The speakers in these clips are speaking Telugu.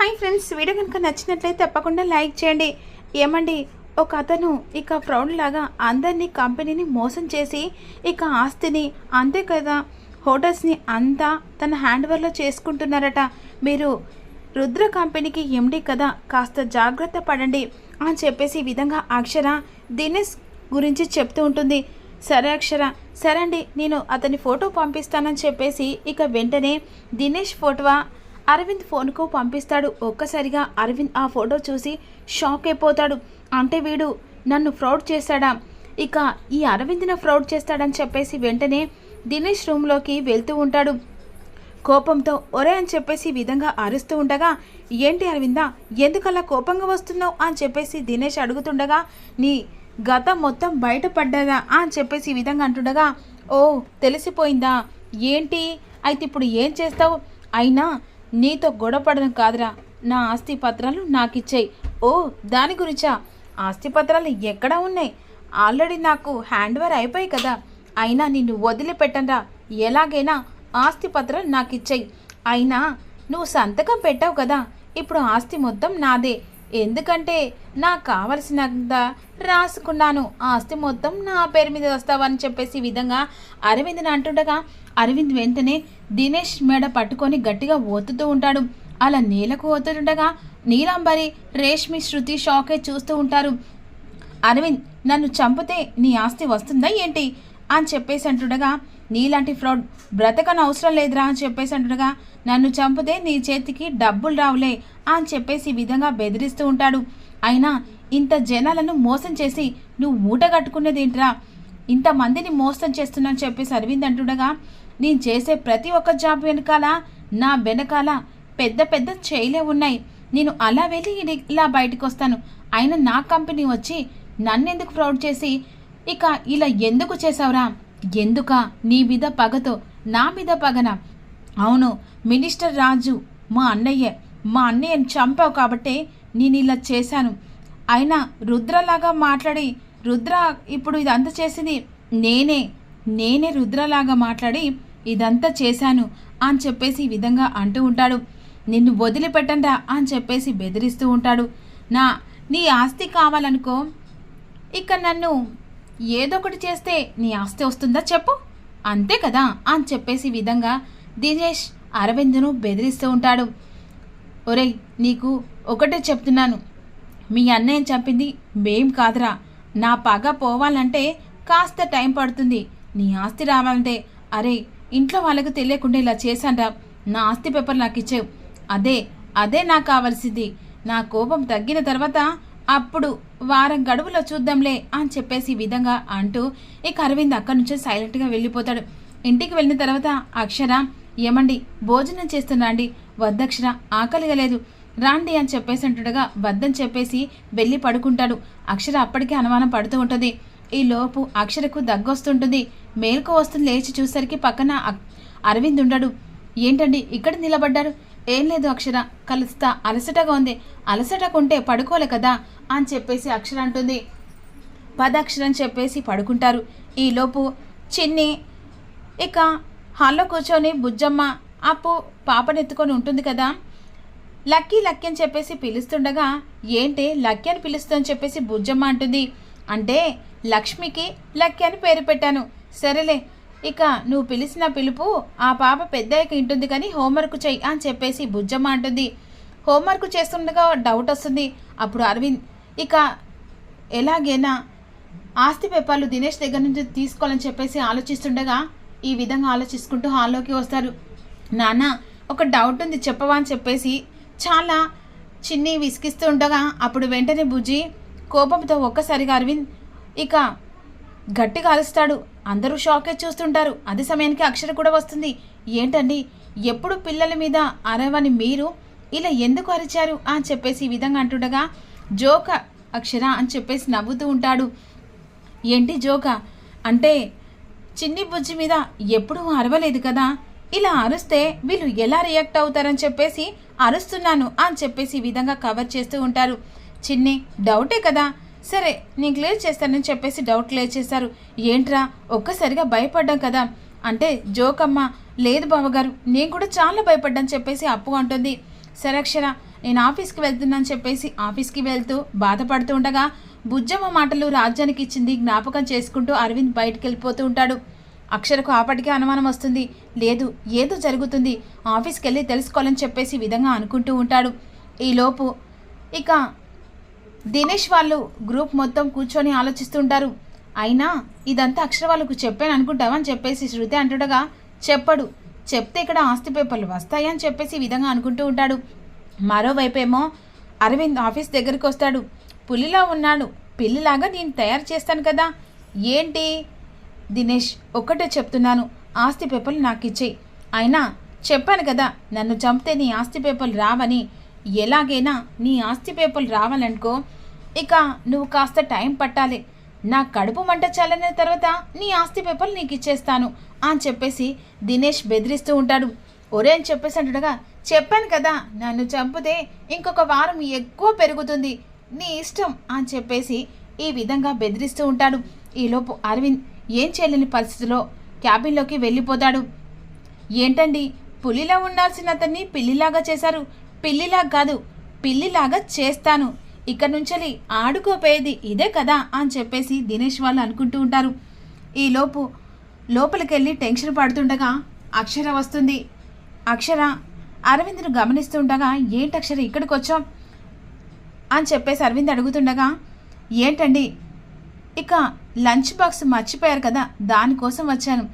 హాయ్ ఫ్రెండ్స్ వీడియో కనుక నచ్చినట్లయితే తప్పకుండా లైక్ చేయండి. ఏమండి ఒక అతను ఇక ఫ్రౌడ్ లాగా అందరినీ కంపెనీని మోసం చేసి ఇక ఆస్తిని అంతే కదా హోటల్స్ని అంతా తన హ్యాండ్ ఓవర్లో చేసుకుంటున్నారట. మీరు రుద్ర కంపెనీకి ఎండి కదా కాస్త జాగ్రత్త పడండి అని చెప్పేసి ఈ విధంగా అక్షర దినేష్ గురించి చెప్తూ ఉంటుంది. సరే అక్షర సరే అండి నేను అతని ఫోటో పంపిస్తానని చెప్పేసి ఇక వెంటనే దినేష్ ఫోటో అరవింద్ ఫోన్కు పంపిస్తాడు. ఒక్కసారిగా అరవింద్ ఆ ఫోటో చూసి షాక్ అయిపోతాడు. అంటే వీడు నన్ను ఫ్రాడ్ చేశాడా? ఇక ఈ అరవింద్ని ఫ్రాడ్ చేస్తాడని చెప్పేసి వెంటనే దినేష్ రూమ్లోకి వెళ్తూ ఉంటాడు. కోపంతో ఒరే అని చెప్పేసి విధంగా అరుస్తూ ఉండగా ఏంటి అరవిందా ఎందుకలా కోపంగా వస్తున్నావు? అని చెప్పేసి దినేష్ అడుగుతుండగా నీ గతం మొత్తం బయటపడ్డదా? అని చెప్పేసి ఈ విధంగా అంటుండగా ఓ తెలిసిపోయిందా? ఏంటి? అయితే ఇప్పుడు ఏం చేస్తావు? అయినా నీతో గొడవపడడం కాదురా. నా ఆస్తి పత్రాలు నాకు ఓ దాని గురించా? ఆస్తి పత్రాలు ఎక్కడ ఉన్నాయి? ఆల్రెడీ నాకు హ్యాండ్వర్ అయిపోయాయి కదా. అయినా నిన్ను వదిలిపెట్టంరా ఎలాగైనా ఆస్తి పత్రాలు నాకు ఇచ్చాయి అయినా నువ్వు సంతకం పెట్టావు కదా. ఇప్పుడు ఆస్తి మొత్తం నాదే. ఎందుకంటే నాకు కావలసినంత రాసుకున్నాను. ఆస్తి మొత్తం నా పేరు మీద వస్తావని చెప్పేసి ఈ విధంగా అరవింద్ని అంటుండగా అరవింద్ వెంటనే దినేష్ మెడ పట్టుకొని గట్టిగా ఓతుతూ ఉంటాడు. అలా నేలకు ఓతుండగా నీలాంబరి రేష్మి శృతి షాకే చూస్తూ ఉంటారు. అరవింద్ నన్ను చంపితే నీ ఆస్తి వస్తుందా ఏంటి? అని చెప్పేసి అంటుండగా నీలాంటి ఫ్రాడ్ బ్రతకను అవసరం లేదురా అని చెప్పేసి అంటుండగా నన్ను చంపితే నీ చేతికి డబ్బులు రావులే అని చెప్పేసి ఈ విధంగా బెదిరిస్తూ ఉంటాడు. అయినా ఇంత జనాలను మోసం చేసి నువ్వు మూట కట్టుకునేదేంట్రా ఇంతమందిని మోసం చేస్తున్నా అని చెప్పేసి అరవింద్ అంటుండగా నేను చేసే ప్రతి ఒక్క జాబ్ వెనకాల నా వెనకాల పెద్ద పెద్ద చేయలే ఉన్నాయి. నేను అలా వెళ్ళి ఇలా బయటకు వస్తాను అయినా నా కంపెనీ వచ్చి నన్నెందుకు ఫ్రాడ్ చేసి ఇక ఇలా ఎందుకు చేసావురా ఎందుక నీ మీద పగతో? నా మీద పగన? అవును మినిస్టర్ రాజు మా అన్నయ్య. మా అన్నయ్యను చంపావు కాబట్టే నేను ఇలా చేశాను. అయినా రుద్రలాగా మాట్లాడి రుద్ర ఇప్పుడు ఇదంతా చేసింది నేనే. నేనే రుద్రలాగా మాట్లాడి ఇదంతా చేశాను అని చెప్పేసి ఈ విధంగా అంటూ ఉంటాడు. నిన్ను వదిలిపెట్టండా అని చెప్పేసి బెదిరిస్తూ ఉంటాడు. నా నీ ఆస్తి కావాలనుకో ఇక నన్ను ఏదో ఒకటి చేస్తే నీ ఆస్తి వస్తుందా చెప్పు. అంతే కదా అని చెప్పేసి ఈ విధంగా దినేష్ అరవింద్ను బెదిరిస్తూ ఉంటాడు. ఒరేయ్ నీకు ఒకటే చెప్తున్నాను. మీ అన్నయ్య చంపింది మేం కాదురా. నా పగ పోవాలంటే కాస్త టైం పడుతుంది. నీ ఆస్తి రావాలంటే అరే ఇంట్లో వాళ్ళకు తెలియకుండా ఇలా చేశాంరా నా ఆస్తి పేపర్ నాకు ఇచ్చేవు. అదే అదే నాకు కావాల్సింది. నా కోపం తగ్గిన తర్వాత అప్పుడు వారం గడువులో చూద్దాంలే అని చెప్పేసి ఈ విధంగా అంటూ ఇక అరవింద్ అక్కడి నుంచి సైలెంట్గా వెళ్ళిపోతాడు. ఇంటికి వెళ్ళిన తర్వాత అక్షర ఏమండి? భోజనం చేస్తున్నా అండి. వద్దక్షర ఆకలిగా లేదు. రాండి అని చెప్పేసి అంటుండగా వద్దని చెప్పేసి వెళ్ళి పడుకుంటాడు. అక్షర అప్పటికే అనుమానం పడుతూ ఉంటుంది. ఈ లోపు అక్షరకు దగ్గొస్తుంటుంది. మేలుకు వస్తుంది లేచి చూసరికి పక్కన అరవింద్ ఉండడు. ఏంటండి? ఇక్కడ నిలబడ్డారు? ఏం లేదు అక్షర కలుస్తా. అలసటగా ఉంది. అలసటకుంటే పడుకోలే కదా అని చెప్పేసి అక్షర అంటుంది. పదాక్షరం చెప్పేసి పడుకుంటారు. ఈలోపు చిన్ని ఇక హాల్లో కూర్చొని బుజ్జమ్మ అప్పు పాపనెత్తుకొని ఉంటుంది కదా. లక్కీ లక్కీ అని చెప్పేసి పిలుస్తుండగా ఏంటి లక్కీ అని పిలుస్తుందని చెప్పేసి బుజ్జమ్మ అంటుంది. అంటే లక్ష్మికి లక్కీ అని పేరు పెట్టాను. సరేలే ఇక నువ్వు పిలిచిన పిలుపు ఆ పాప పెద్దయ్యకి ఇంటుంది కానీ హోంవర్క్ చెయ్యి అని చెప్పేసి బుజ్జమ్మ అంటుంది. హోంవర్క్ చేస్తుండగా డౌట్ వస్తుంది. అప్పుడు అరవింద్ ఇక ఎలాగైనా ఆస్తి పేపర్లు దినేష్ దగ్గర నుంచి తీసుకోవాలని చెప్పేసి ఆలోచిస్తుండగా ఈ విధంగా ఆలోచించుకుంటూ హాల్లోకి వస్తారు. నాన్న ఒక డౌట్ ఉంది చెప్పవా అని చెప్పేసి చాలా చిన్ని విసిగిస్తూ ఉండగా అప్పుడు వెంటనే బుజ్జి కోపంతో ఒక్కసారిగా అరవింద్ ఇక గట్టిగా అరుస్తాడు. అందరూ షాకే చూస్తుంటారు. అదే సమయానికి అక్షర కూడా వస్తుంది. ఏంటండి? ఎప్పుడు పిల్లల మీద అరవని మీరు? ఇలా ఎందుకు అరిచారు? అని చెప్పేసి ఈ విధంగా అంటుండగా జోక అక్షర అని చెప్పేసి నవ్వుతూ ఉంటాడు. ఏంటి జోక? అంటే చిన్ని బుజ్జి మీద ఎప్పుడూ అరవలేదు కదా? ఇలా అరుస్తే వీళ్ళు ఎలా రియాక్ట్ అవుతారని చెప్పేసి అరుస్తున్నాను అని చెప్పేసి ఈ విధంగా కవర్ చేస్తూ ఉంటారు. చిన్ని డౌటే కదా? సరే నేను క్లియర్ చేస్తానని చెప్పేసి డౌట్ క్లియర్ చేశారు. ఏంట్రా ఒక్కసారిగా భయపడ్డాం కదా. అంటే జోకమ్మ లేదు బావగారు నేను కూడా చాలా భయపడ్డాను చెప్పేసి అప్పు అంటుంది. సరే నేను ఆఫీస్కి వెళ్తున్నాను చెప్పేసి ఆఫీస్కి వెళ్తూ బాధపడుతూ ఉండగా బుజ్జమ్మ మాటలు రాజ్యానికి ఇచ్చింది జ్ఞాపకం చేసుకుంటూ అరవింద్ బయటికి వెళ్ళిపోతూ ఉంటాడు. అక్షరకు ఆపటికే అనుమానం వస్తుంది. లేదు ఏదో జరుగుతుంది. ఆఫీస్కి వెళ్ళి తెలుసుకోవాలని చెప్పేసి విధంగా అనుకుంటూ ఉంటాడు. ఈలోపు ఇక దినేష్ వాళ్ళు గ్రూప్ మొత్తం కూర్చొని ఆలోచిస్తుంటారు. అయినా ఇదంతా అక్షర వాళ్ళకు చెప్పాను అనుకుంటావని చెప్పేసి శృతి అంటుండగా చెప్పడు. చెప్తే ఇక్కడ ఆస్తి పేపర్లు వస్తాయని చెప్పేసి ఈ విధంగా అనుకుంటూ ఉంటాడు. మరోవైపేమో అరవింద్ ఆఫీస్ దగ్గరికి వస్తాడు. పులిలా ఉన్నాడు. పిల్లిలాగా నేను తయారు చేస్తాను కదా. ఏంటి? దినేష్ ఒక్కటే చెప్తున్నాను. ఆస్తి పేపర్లు నాకు ఇచ్చేయి. అయినా చెప్పాను కదా నన్ను చంపితే నీ ఆస్తి పేపర్లు రావని. ఎలాగైనా నీ ఆస్తి పేపర్లు రావాలనుకో ఇక నువ్వు కాస్త టైం పట్టాలి. నా కడుపు మంట చల్లన తర్వాత నీ ఆస్తి పేపర్లు నీకు ఇచ్చేస్తాను అని చెప్పేసి దినేష్ బెదిరిస్తూ ఉంటాడు. ఒరే అని చెప్పేసి అంటుండగా చెప్పాను కదా నన్ను చంపితే ఇంకొక వారం ఎక్కువ పెరుగుతుంది. నీ ఇష్టం అని చెప్పేసి ఈ విధంగా బెదిరిస్తూ ఉంటాడు. ఈలోపు అరవింద్ ఏం చేయలేని పరిస్థితిలో క్యాబిన్లోకి వెళ్ళిపోతాడు. ఏంటండి పులిలా ఉండాల్సిన అతన్ని పిల్లిలాగా చేశారు. పిల్లిలా కాదు పిల్లిలాగా చేస్తాను. ఇక్కడి నుంచి ఆడుకోపోయేది ఇదే కదా అని చెప్పేసి దినేష్ వాళ్ళు అనుకుంటూ ఉంటారు. ఈలోపు లోపలికెళ్ళి టెన్షన్ పడుతుండగా అక్షర వస్తుంది. అక్షర అరవింద్ను గమనిస్తుండగా ఏంటి అక్షర ఇక్కడికి వచ్చాం అని చెప్పేసి అరవింద్ అడుగుతుండగా ఏంటండి? ఇక లంచ్ బాక్స్ మర్చిపోయారు కదా దానికోసం వచ్చాను.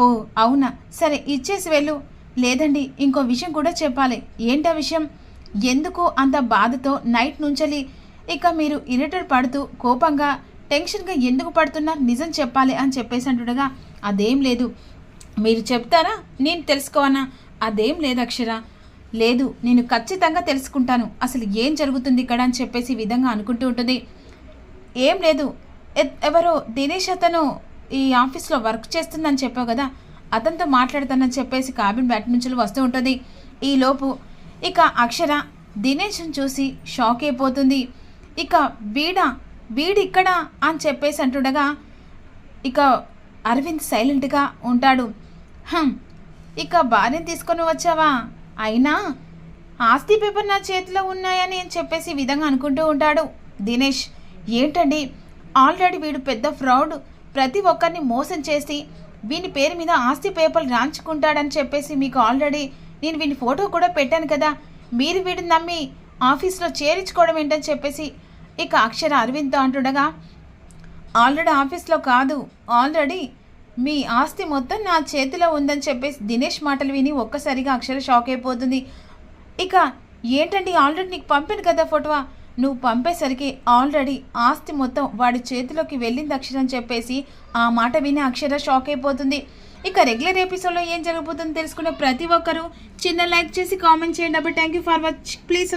ఓ అవునా? సరే ఇచ్చేసి వెళ్ళు. లేదండి ఇంకో విషయం కూడా చెప్పాలి. ఏంటా విషయం? ఎందుకు అంత బాధతో నైట్ నుంచలి? ఇక మీరు ఇరిటేట్ పడుతూ కోపంగా టెన్షన్గా ఎందుకు పడుతున్నారు? నిజం చెప్పాలి అని చెప్పేసి అంటుండగా అదేం లేదు. మీరు చెప్తారా? నేను తెలుసుకోవనా? అదేం లేదు అక్షర. లేదు నేను ఖచ్చితంగా తెలుసుకుంటాను. అసలు ఏం జరుగుతుంది ఇక్కడ? అని చెప్పేసి విధంగా అనుకుంటూ ఉంటుంది. ఏం లేదు. ఎవరో దినేష్ అతను ఈ ఆఫీస్లో వర్క్ చేస్తుందని చెప్పావు కదా? అతనితో మాట్లాడుతానని చెప్పేసి కాబిన్ బ్యాట్ నుంచి వస్తూ ఉంటుంది. ఈలోపు ఇక అక్షర దినేష్ని చూసి షాక్ అయిపోతుంది. ఇక వీడా వీడిక్కడ అని చెప్పేసి అంటుండగా ఇక అరవింద్ సైలెంట్గా ఉంటాడు. "హం, ఇక భార్యను తీసుకొని వచ్చావా? అయినా ఆస్తి పేపర్ నా చేతిలో ఉన్నాయని అని చెప్పేసి విధంగా అనుకుంటూ ఉంటాడు. దినేష్ ఏంటండి? ఆల్రెడీ వీడు పెద్ద ఫ్రాడ్. ప్రతి ఒక్కరిని మోసం చేసి వీని పేరు మీద ఆస్తి పేపర్లు రాంచుకుంటాడని చెప్పేసి మీకు ఆల్రెడీ నేను వీని ఫోటో కూడా పెట్టాను కదా. మీరు వీడిని నమ్మి ఆఫీస్లో చేర్చుకోవడం ఏంటని చెప్పేసి ఇక అక్షర అరవింద్తో అంటుండగా ఆల్రెడీ ఆఫీస్లో కాదు. ఆల్రెడీ మీ ఆస్తి మొత్తం నా చేతిలో ఉందని చెప్పేసి దినేష్ మాటలు విని ఒక్కసారిగా అక్షర షాక్ అయిపోతుంది. ఇక ఏంటండి ఆల్రెడీ నీకు పంపాను కదా ఫోటో? నువ్వు పంపేసరికి ఆల్రెడీ ఆస్తి మొత్తం వాడి చేతిలోకి వెళ్ళింది అక్షరం చెప్పేసి ఆ మాట విని అక్షర షాక్ అయిపోతుంది. ఇక రెగ్యులర్ ఎపిసోడ్లో ఏం జరగబోతుందో తెలుసుకున్న ప్రతి ఒక్కరూ చిన్న లైక్ చేసి కామెంట్ చేయండి. అప్పుడు thank you for watch please